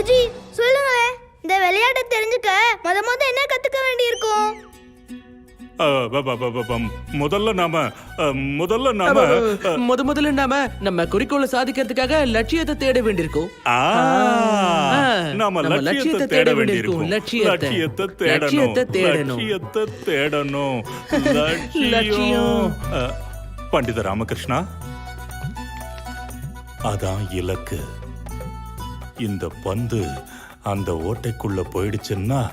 குருஜி சொல்லுங்களேன் இந்த விளையாட்டை தெரிஞ்சுக்க முத முத என்ன கத்துக்க வேண்டியிருக்கும் அ, ப- ப- ப- ப- முதல்ல நாம முதல்ல நாம முத முதல்ல நாம நம்ம குறிக்கோளை சாதிக்கிறதுக்காக லட்சியத்தை தேட வேண்டியிருக்கும் நாம நம்ம லட்சியத்தை தேட வேண்டியிருக்கும். லட்சியத்தை. தேடணும் லட்சியத்தை தேடணும். லட்சியம். பண்டித ராமகிருஷ்ணா அதான் இலக்கு இந்த பந்து அந்த ஓட்டைக்குள்ள போயிடுச்சுன்னா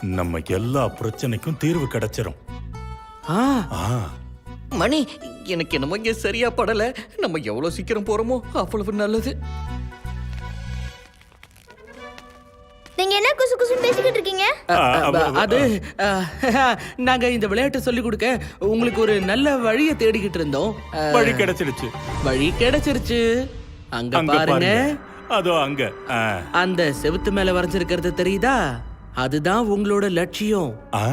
நம்ம எல்லா பிரச்சனைக்கும் தீர்வு கிடைச்சிரும். ஆ, ஆ. மணி எனக்கு என்னமோ இங்க சரியா படல. நம்ம எவ்வளவு சீக்கிரம் போறோமோ அவ்வளவு நல்லது. நீங்க என்ன குசு குசுன்னு பேசிக்கிட்டு இருக்கீங்க? அது நாங்க இந்த விளையாட்டை சொல்லி கொடுக்க உங்களுக்கு ஒரு நல்ல வழியை தேடிக்கிட்டு இருந்தோம். வழி கிடைச்சிடுச்சு வழி கிடைச்சிருச்சு. அங்க பாருங்க. அதோ அங்க. ஆ. அந்த செவுத்து மேல வரைஞ்சிருக்கிறது தெரியுதா? அதுதான் உங்களோட லட்சியம். ஆ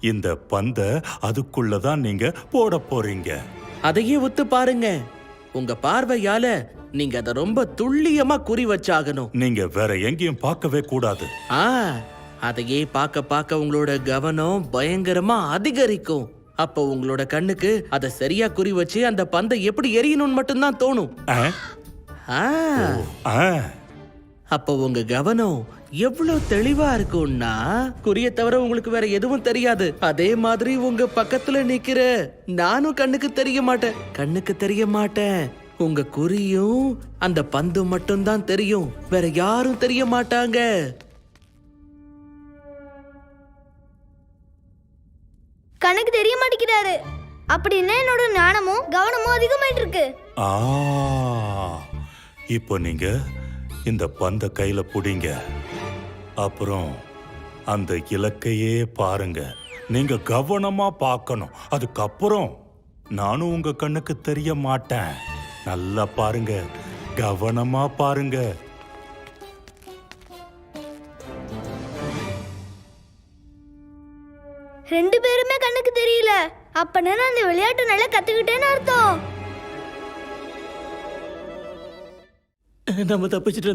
இந்த பந்த அதுக்குள்ளதான் நீங்க போட போறீங்க. அதையே ஒத்து பாருங்க. உங்க பார்வையால நீங்க அதை ரொம்ப துல்லியமா குறி வச்சாகணும். நீங்க வேற எங்கேயும் பார்க்கவே கூடாது. ஆ அதையே பார்க்க பார்க்க உங்களோட கவனம் பயங்கரமா அதிகரிக்கும். அப்போ உங்களோட கண்ணுக்கு அதை சரியா குறி வச்சு அந்த பந்தை எப்படி எரியணும்னு மட்டும்தான் தோணும். அப்போ உங்க கவனம் எவ்வளவு தெளிவா இருக்கும்னா குறிய தவிர உங்களுக்கு வேற எதுவும் தெரியாது. அதே மாதிரி உங்க பக்கத்துல நிக்கிற நானும் கண்ணுக்கு தெரிய மாட்டேன். கண்ணுக்கு தெரிய மாட்டேன். உங்க குறியும் அந்த பந்து மட்டும்தான் தெரியும். வேற யாரும் தெரிய மாட்டாங்க. கணக்கு தெரிய மாட்டேங்கிறாரு. அப்படின்னா என்னோட ஞானமும் கவனமும் அதிகமாயிட்டு இருக்கு ஆ. இப்போ நீங்க இந்த பந்த கையில புடிங்க. அப்புறம் அந்த இலக்கையே பாருங்க. நீங்க கவனமா பார்க்கணும். அதுக்கப்புறம் நானும் உங்க கண்ணுக்கு தெரிய மாட்டேன். நல்லா பாருங்க. கவனமா பாருங்க. ரெண்டு பேருமே கண்ணுக்கு தெரியல. அப்பனா நான் அந்த விளையாட்டு நல்லா கத்துக்கிட்டேன்னு அர்த்தம். நம்ம தப்பிச்சிட்டு